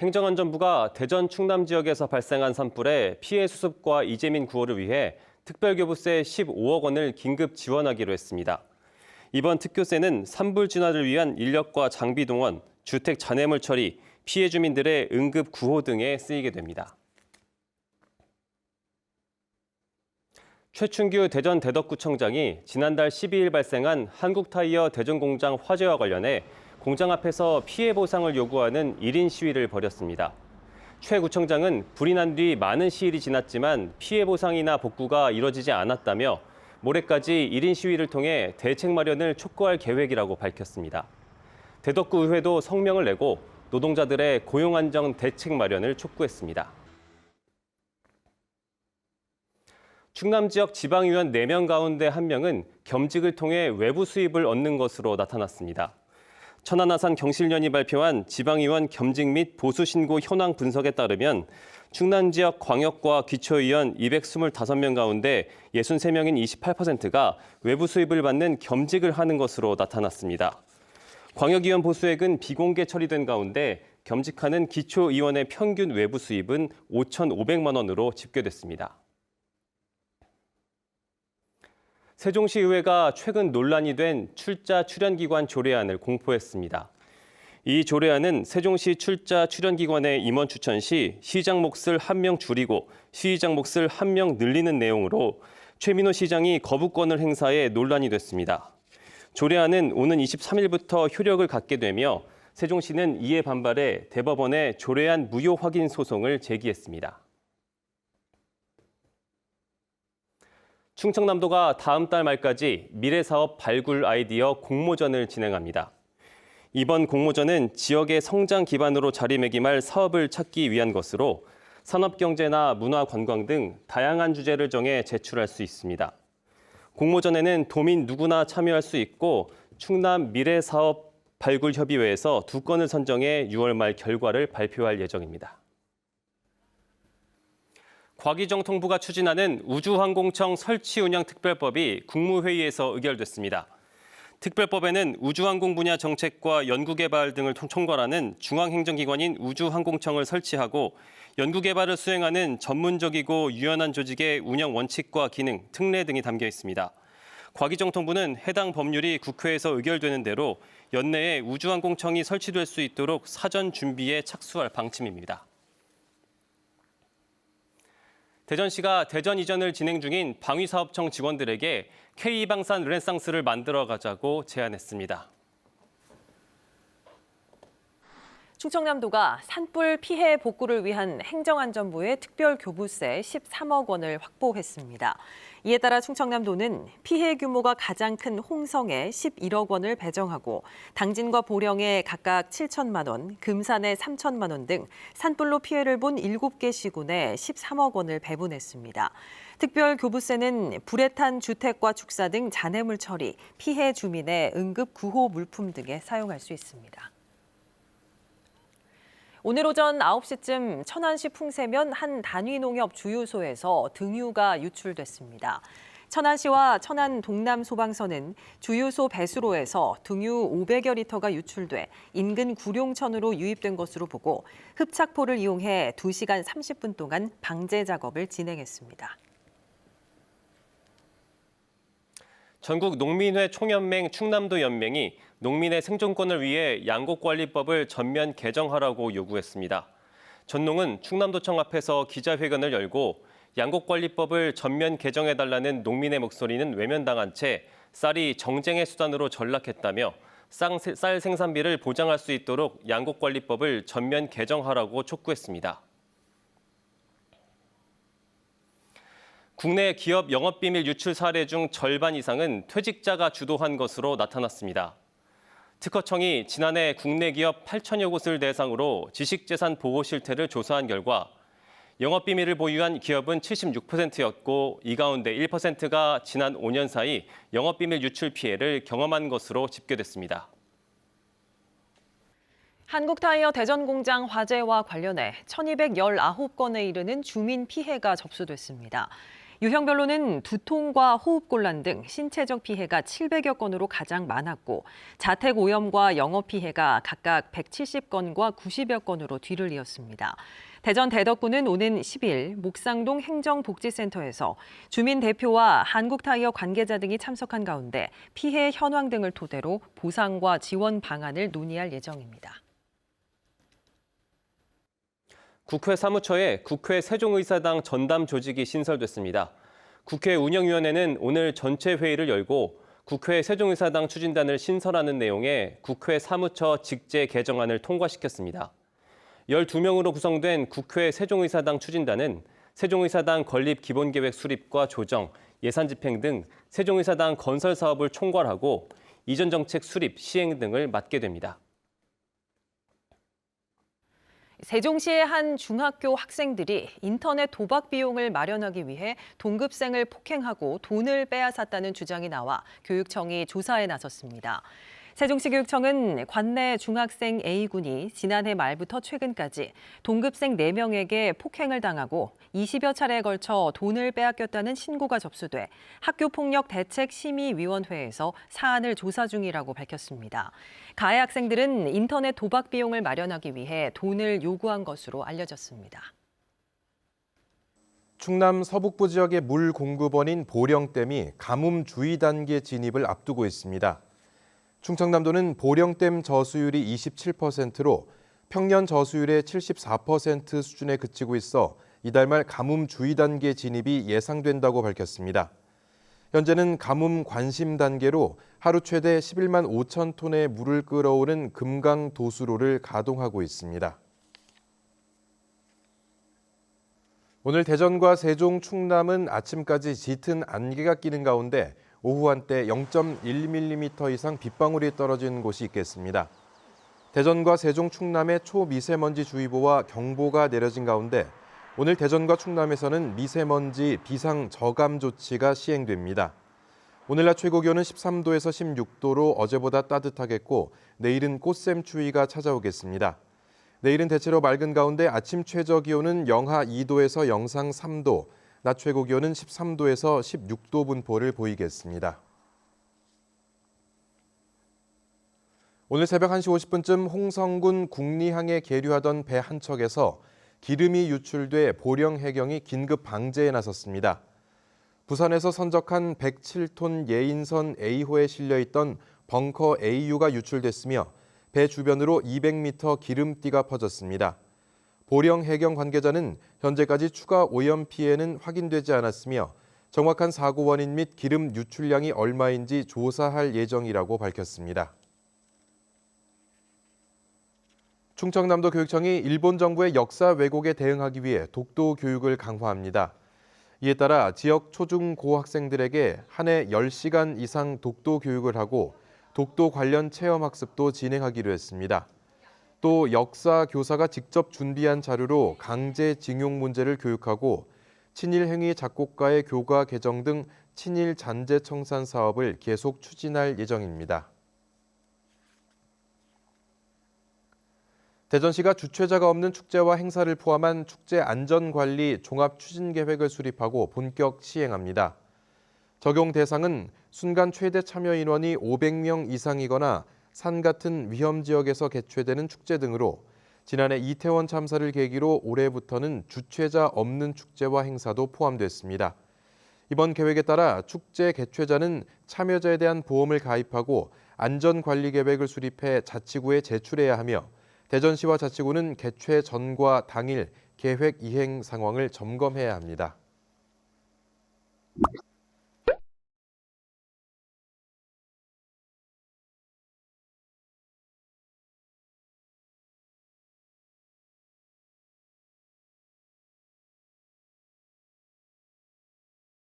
행정안전부가 대전 충남 지역에서 발생한 산불에 피해 수습과 이재민 구호를 위해 특별교부세 15억 원을 긴급 지원하기로 했습니다. 이번 특교세는 산불 진화를 위한 인력과 장비 동원, 주택 잔해물 처리, 피해 주민들의 응급 구호 등에 쓰이게 됩니다. 최춘규 대전 대덕구청장이 지난달 12일 발생한 한국타이어 대전 공장 화재와 관련해 공장 앞에서 피해 보상을 요구하는 1인 시위를 벌였습니다. 최 구청장은 불이 난 뒤 많은 시일이 지났지만 피해 보상이나 복구가 이뤄지지 않았다며 모레까지 1인 시위를 통해 대책 마련을 촉구할 계획이라고 밝혔습니다. 대덕구 의회도 성명을 내고 노동자들의 고용 안정 대책 마련을 촉구했습니다. 충남 지역 지방의원 4명 가운데 1명은 겸직을 통해 외부 수입을 얻는 것으로 나타났습니다. 천안아산 경실련이 발표한 지방의원 겸직 및 보수 신고 현황 분석에 따르면 충남 지역 광역과 기초의원 225명 가운데 63명인 28%가 외부 수입을 받는 겸직을 하는 것으로 나타났습니다. 광역의원 보수액은 비공개 처리된 가운데 겸직하는 기초의원의 평균 외부 수입은 5,500만 원으로 집계됐습니다. 세종시의회가 최근 논란이 된 출자 출연기관 조례안을 공포했습니다. 이 조례안은 세종시 출자 출연기관의 임원 추천 시 시장 몫을 한 명 줄이고 시의장 몫을 한 명 늘리는 내용으로 최민호 시장이 거부권을 행사해 논란이 됐습니다. 조례안은 오는 23일부터 효력을 갖게 되며 세종시는 이에 반발해 대법원에 조례안 무효 확인 소송을 제기했습니다. 충청남도가 다음 달 말까지 미래사업 발굴 아이디어 공모전을 진행합니다. 이번 공모전은 지역의 성장 기반으로 자리매김할 사업을 찾기 위한 것으로 산업경제나 문화관광 등 다양한 주제를 정해 제출할 수 있습니다. 공모전에는 도민 누구나 참여할 수 있고 충남 미래사업 발굴 협의회에서 두 건을 선정해 6월 말 결과를 발표할 예정입니다. 과기정통부가 추진하는 우주항공청 설치 운영 특별법이 국무회의에서 의결됐습니다. 특별법에는 우주항공 분야 정책과 연구개발 등을 총괄하는 중앙행정기관인 우주항공청을 설치하고 연구개발을 수행하는 전문적이고 유연한 조직의 운영 원칙과 기능, 특례 등이 담겨 있습니다. 과기정통부는 해당 법률이 국회에서 의결되는 대로 연내에 우주항공청이 설치될 수 있도록 사전 준비에 착수할 방침입니다. 대전시가 대전 이전을 진행 중인 방위사업청 직원들에게 K방산 르네상스를 만들어 가자고 제안했습니다. 충청남도가 산불 피해 복구를 위한 행정안전부의 특별 교부세 13억 원을 확보했습니다. 이에 따라 충청남도는 피해 규모가 가장 큰 홍성에 11억 원을 배정하고 당진과 보령에 각각 7천만 원, 금산에 3천만 원 등 산불로 피해를 본 7개 시군에 13억 원을 배분했습니다. 특별 교부세는 불에 탄 주택과 축사 등 잔해물 처리, 피해 주민의 응급 구호 물품 등에 사용할 수 있습니다. 오늘 오전 9시쯤 천안시 풍세면 한 단위 농협 주유소에서 등유가 유출됐습니다. 천안시와 천안 동남 소방서는 주유소 배수로에서 등유 500여 리터가 유출돼 인근 구룡천으로 유입된 것으로 보고 흡착포를 이용해 2시간 30분 동안 방제 작업을 진행했습니다. 전국 농민회 총연맹 충남도 연맹이 농민의 생존권을 위해 양곡관리법을 전면 개정하라고 요구했습니다. 전농은 충남도청 앞에서 기자회견을 열고 양곡관리법을 전면 개정해달라는 농민의 목소리는 외면당한 채 쌀이 정쟁의 수단으로 전락했다며 쌀 생산비를 보장할 수 있도록 양곡관리법을 전면 개정하라고 촉구했습니다. 국내 기업 영업비밀 유출 사례 중 절반 이상은 퇴직자가 주도한 것으로 나타났습니다. 특허청이 지난해 국내 기업 8천여 곳을 대상으로 지식재산 보호 실태를 조사한 결과 영업 비밀을 보유한 기업은 76%였고 이 가운데 1%가 지난 5년 사이 영업 비밀 유출 피해를 경험한 것으로 집계됐습니다. 한국타이어 대전 공장 화재와 관련해 1,219건에 이르는 주민 피해가 접수됐습니다. 유형별로는 두통과 호흡곤란 등 신체적 피해가 700여 건으로 가장 많았고 자택 오염과 영업 피해가 각각 170건과 90여 건으로 뒤를 이었습니다. 대전 대덕구는 오는 10일 목상동 행정복지센터에서 주민 대표와 한국타이어 관계자 등이 참석한 가운데 피해 현황 등을 토대로 보상과 지원 방안을 논의할 예정입니다. 국회 사무처에 국회 세종의사당 전담 조직이 신설됐습니다. 국회 운영위원회는 오늘 전체 회의를 열고 국회 세종의사당 추진단을 신설하는 내용의 국회 사무처 직제 개정안을 통과시켰습니다. 12명으로 구성된 국회 세종의사당 추진단은 세종의사당 건립 기본계획 수립과 조정, 예산 집행 등 세종의사당 건설 사업을 총괄하고 이전 정책 수립, 시행 등을 맡게 됩니다. 세종시의 한 중학교 학생들이 인터넷 도박 비용을 마련하기 위해 동급생을 폭행하고 돈을 빼앗았다는 주장이 나와 교육청이 조사에 나섰습니다. 세종시 교육청은 관내 중학생 A군이 지난해 말부터 최근까지 동급생 4명에게 폭행을 당하고 20여 차례에 걸쳐 돈을 빼앗겼다는 신고가 접수돼 학교폭력 대책심의위원회에서 사안을 조사 중이라고 밝혔습니다. 가해 학생들은 인터넷 도박 비용을 마련하기 위해 돈을 요구한 것으로 알려졌습니다. 충남 서북부 지역의 물 공급원인 보령댐이 가뭄 주의 단계 진입을 앞두고 있습니다. 충청남도는 보령댐 저수율이 27%로 평년 저수율의 74% 수준에 그치고 있어 이달 말 가뭄 주의 단계 진입이 예상된다고 밝혔습니다. 현재는 가뭄 관심 단계로 하루 최대 11만 5천 톤의 물을 끌어오는 금강 도수로를 가동하고 있습니다. 오늘 대전과 세종, 충남은 아침까지 짙은 안개가 끼는 가운데 오후 한때 0.1mm 이상 빗방울이 떨어진 곳이 있겠습니다. 대전과 세종, 충남에 초미세먼지 주의보와 경보가 내려진 가운데 오늘 대전과 충남에서는 미세먼지 비상 저감 조치가 시행됩니다. 오늘 낮 최고 기온은 13도에서 16도로 어제보다 따뜻하겠고 내일은 꽃샘 추위가 찾아오겠습니다. 내일은 대체로 맑은 가운데 아침 최저 기온은 영하 2도에서 영상 3도, 낮 최고 기온은 13도에서 16도 분포를 보이겠습니다. 오늘 새벽 1시 50분쯤 홍성군 국리항에 계류하던 배 한 척에서 기름이 유출돼 보령 해경이 긴급 방제에 나섰습니다. 부산에서 선적한 107톤 예인선 A호에 실려 있던 벙커 AU가 유출됐으며 배 주변으로 200m 기름띠가 퍼졌습니다. 보령 해경 관계자는 현재까지 추가 오염 피해는 확인되지 않았으며 정확한 사고 원인 및 기름 유출량이 얼마인지 조사할 예정이라고 밝혔습니다. 충청남도 교육청이 일본 정부의 역사 왜곡에 대응하기 위해 독도 교육을 강화합니다. 이에 따라 지역 초중고 학생들에게 한 해 10시간 이상 독도 교육을 하고 독도 관련 체험 학습도 진행하기로 했습니다. 또 역사 교사가 직접 준비한 자료로 강제 징용 문제를 교육하고 친일 행위 작곡가의 교과 개정 등 친일 잔재 청산 사업을 계속 추진할 예정입니다. 대전시가 주최자가 없는 축제와 행사를 포함한 축제 안전관리 종합 추진 계획을 수립하고 본격 시행합니다. 적용 대상은 순간 최대 참여 인원이 500명 이상이거나 산 같은 위험 지역에서 개최되는 축제 등으로 지난해 이태원 참사를 계기로 올해부터는 주최자 없는 축제와 행사도 포함됐습니다. 이번 계획에 따라 축제 개최자는 참여자에 대한 보험을 가입하고 안전관리 계획을 수립해 자치구에 제출해야 하며 대전시와 자치구는 개최 전과 당일 계획 이행 상황을 점검해야 합니다.